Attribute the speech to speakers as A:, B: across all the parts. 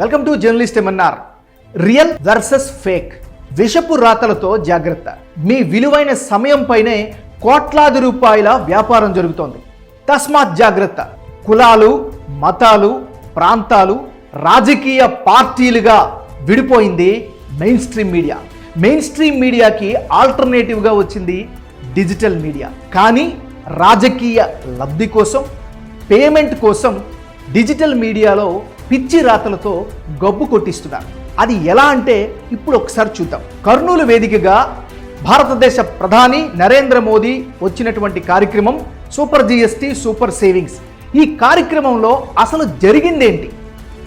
A: Welcome to journalist M N R real versus fake విషపు రాతలతో జాగ్రత్త. మీ విలువైన సమయం పైనే కోట్లాది రూపాయల వ్యాపారం జరుగుతోంది. తస్మాత్ జాగ్రత్త. కులాలు మతాలు ప్రాంతాలు రాజకీయ పార్టీలుగా విడిపోయింది mainstream media mainstream మీడియాకి ఆల్టర్నేటివ్గా వచ్చింది డిజిటల్ మీడియా కానీ రాజకీయ లబ్ధి కోసం పేమెంట్ కోసం డిజిటల్ మీడియాలో పిచ్చి రాతలతో గబ్బు కొట్టిస్తున్నారు. అది ఎలా అంటే ఇప్పుడు ఒకసారి చూద్దాం. కర్నూలు వేదికగా భారతదేశ ప్రధాని నరేంద్ర మోదీ వచ్చినటువంటి కార్యక్రమం సూపర్ జిఎస్టి సూపర్ సేవింగ్స్. ఈ కార్యక్రమంలో అసలు జరిగిందేంటి?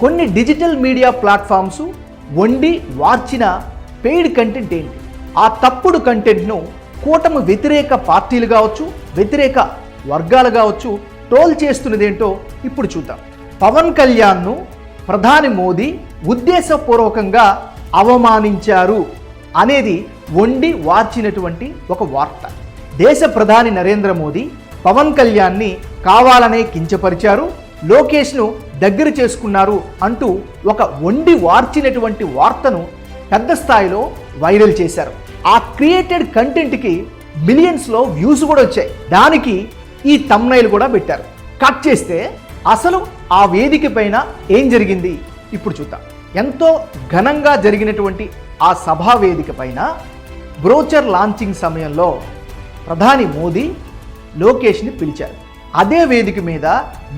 A: కొన్ని డిజిటల్ మీడియా ప్లాట్ఫామ్స్ వండి వార్చిన పెయిడ్ కంటెంట్ ఏంటి? ఆ తప్పుడు కంటెంట్ను కూటమి వ్యతిరేక పార్టీలు కావచ్చు వ్యతిరేక వర్గాలు కావచ్చు ట్రోల్ చేస్తున్నదేంటో ఇప్పుడు చూద్దాం. పవన్ కళ్యాణ్ను ప్రధాని మోదీ ఉద్దేశపూర్వకంగా అవమానించారు అనేది వండి వార్చినటువంటి ఒక వార్త. దేశ ప్రధాని నరేంద్ర మోదీ పవన్ కళ్యాణ్ని కావాలనే కించపరిచారు లోకేష్ను దగ్గర చేసుకున్నారు అంటూ ఒక వండి వార్చినటువంటి వార్తను పెద్ద స్థాయిలో వైరల్ చేశారు. ఆ క్రియేటెడ్ కంటెంట్కి మిలియన్స్లో వ్యూస్ కూడా వచ్చాయి. దానికి ఈ తమ్నైల్ కూడా పెట్టారు. కట్ చేస్తే అసలు ఆ వేదిక పైన ఏం జరిగింది? ఇప్పుడు చూద్దాం. ఎంతో ఘనంగా జరిగినటువంటి ఆ సభా వేదిక పైన బ్రోచర్ లాంచింగ్ సమయంలో ప్రధాని మోదీ లోకేష్ని పిలిచారు. అదే వేదిక మీద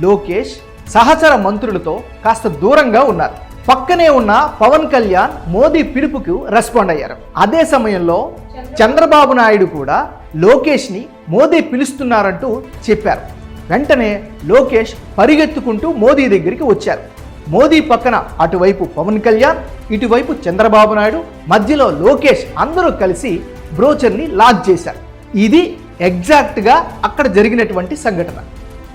A: లోకేష్ సహచర మంత్రులతో కాస్త దూరంగా ఉన్నారు. పక్కనే ఉన్న పవన్ కళ్యాణ్ మోదీ పిలుపుకు రెస్పాండ్ అయ్యారు. అదే సమయంలో చంద్రబాబు నాయుడు కూడా లోకేష్ని మోదీ పిలుస్తున్నారంటూ చెప్పారు. వెంటనే లోకేష్ పరిగెత్తుకుంటూ మోదీ దగ్గరికి వచ్చారు. మోదీ పక్కన అటువైపు పవన్ కళ్యాణ్ ఇటువైపు చంద్రబాబు నాయుడు మధ్యలో లోకేష్ అందరూ కలిసి బ్రోచర్ని లాంచ్ చేశారు. ఇది ఎగ్జాక్ట్గా అక్కడ జరిగినటువంటి సంఘటన.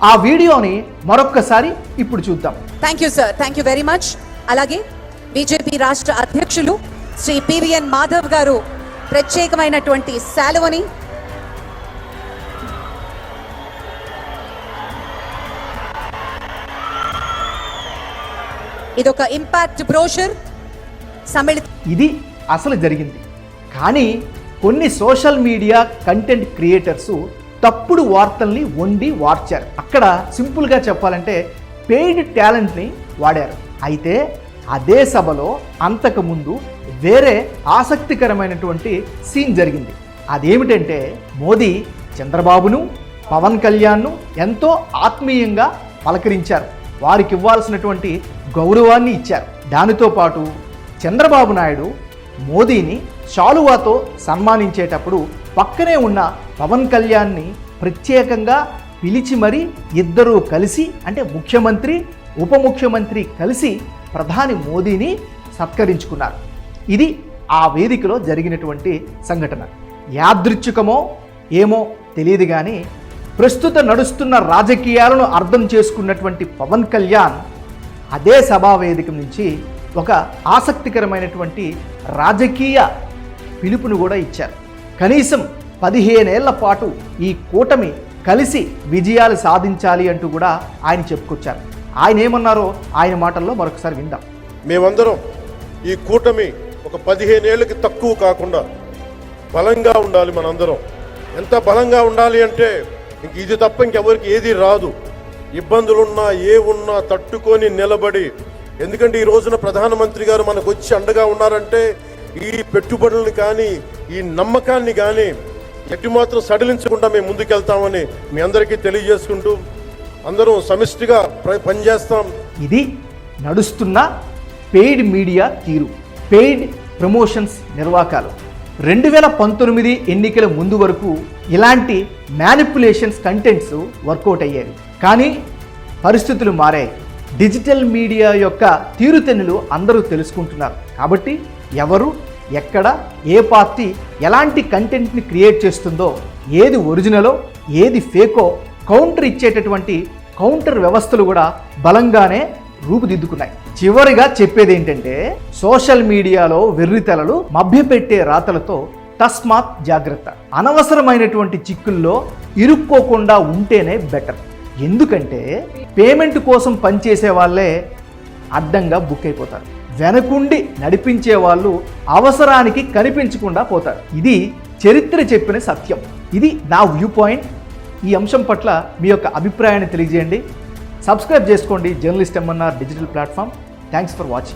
A: ఆ వీడియోని మరొక్కసారి ఇప్పుడు చూద్దాం.
B: Thank you sir thank you very much అలాగే బీజేపీ రాష్ట్ర అధ్యక్షులు శ్రీ పివిఎన్ మాధవ్ గారు ప్రత్యేకమైనటువంటి శాలువని ఇదొక ఇంపాక్ట్ బ్రోషర్ సమ్మిళిత
A: ఇది అసలు జరిగింది. కానీ కొన్ని సోషల్ మీడియా కంటెంట్ క్రియేటర్స్ తప్పుడు వార్తల్ని వండి వార్చారు. అక్కడ సింపుల్గా చెప్పాలంటే పెయిడ్ టాలెంట్ని వాడారు. అయితే అదే సభలో అంతకుముందు వేరే ఆసక్తికరమైనటువంటి సీన్ జరిగింది. అదేమిటంటే మోదీ చంద్రబాబును పవన్ కళ్యాణ్ను ఎంతో ఆత్మీయంగా పలకరించారు. వారికి ఇవ్వాల్సినటువంటి గౌరవాన్ని ఇచ్చారు. దానితో పాటు చంద్రబాబు నాయుడు మోదీని శాలువాతో సన్మానించేటప్పుడు పక్కనే ఉన్న పవన్ కళ్యాణ్ని ప్రత్యేకంగా పిలిచి మరీ ఇద్దరూ కలిసి అంటే ముఖ్యమంత్రి ఉప ముఖ్యమంత్రి కలిసి ప్రధాని మోదీని సత్కరించుకున్నారు. ఇది ఆ వేదికలో జరిగినటువంటి సంఘటన. యాదృచ్ఛికమో ఏమో తెలియదు కానీ ప్రస్తుత నడుస్తున్న రాజకీయాలను అర్థం చేసుకున్నటువంటి పవన్ కళ్యాణ్ అదే సభా వేదిక నుంచి ఒక ఆసక్తికరమైనటువంటి రాజకీయ పిలుపును కూడా ఇచ్చారు. కనీసం పదిహేనేళ్ళ పాటు ఈ కూటమి కలిసి విజయాలు సాధించాలి అంటూ కూడా ఆయన చెప్పుకొచ్చారు. ఆయన ఏమన్నారో ఆయన మాటల్లో మరొకసారి విందాం.
C: మేమందరం ఈ కూటమి ఒక పదిహేనేళ్ళకి తక్కువ కాకుండా బలంగా ఉండాలి మనందరం. ఎంత బలంగా ఉండాలి అంటే ఇంక ఇది తప్ప ఇంకెవరికి ఏది రాదు. ఇబ్బందులున్నా ఏ ఉన్నా తట్టుకొని నిలబడి. ఎందుకంటే ఈ రోజున ప్రధానమంత్రి గారు మనకు వచ్చి అండగా ఉన్నారంటే ఈ పెట్టుబడులను కానీ ఈ నమ్మకాన్ని కానీ ఎట్టి మాత్రం సడలించకుండా మేము ముందుకెళ్తామని మీ అందరికీ తెలియజేసుకుంటూ అందరం సమిష్టిగా పనిచేస్తాం.
A: ఇది నడుస్తున్న పెయిడ్ మీడియా తీరు పెయిడ్ ప్రమోషన్స్ నిర్వాకాలు రెండు వేల పంతొమ్మిది ఎన్నికల ముందు వరకు ఇలాంటి మ్యానిపులేషన్స్ కంటెంట్స్ వర్కౌట్ అయ్యేవి. కానీ పరిస్థితులు మారాయి. డిజిటల్ మీడియా యొక్క తీరుతెన్నులు అందరూ తెలుసుకుంటున్నారు. కాబట్టి ఎవరు ఎక్కడ ఏ పార్టీ ఎలాంటి కంటెంట్ని క్రియేట్ చేస్తుందో ఏది ఒరిజినలో ఏది ఫేకో కౌంటర్ ఇచ్చేటటువంటి కౌంటర్ వ్యవస్థలు కూడా బలంగానే రూపుదిద్దుకున్నాయి. చివరిగా చెప్పేది ఏంటంటే సోషల్ మీడియాలో వెర్రితెలలు మభ్యపెట్టే రాతలతో తస్మాత్ జాగ్రత్త. అనవసరమైనటువంటి చిక్కుల్లో ఇరుక్కోకుండా ఉంటేనే బెటర్. ఎందుకంటే పేమెంట్ కోసం పనిచేసే వాళ్ళే అడ్డంగా బుక్ అయిపోతారు. వెనకుండి నడిపించే వాళ్ళు అవసరానికి కనిపించకుండా పోతారు. ఇది చరిత్ర చెప్పిన సత్యం. ఇది నా వ్యూ పాయింట్. ఈ అంశం పట్ల మీ యొక్క అభిప్రాయాన్ని తెలియజేయండి. సబ్స్క్రైబ్ చేసుకోండి. Journalist M N R digital platform. Thanks for watching.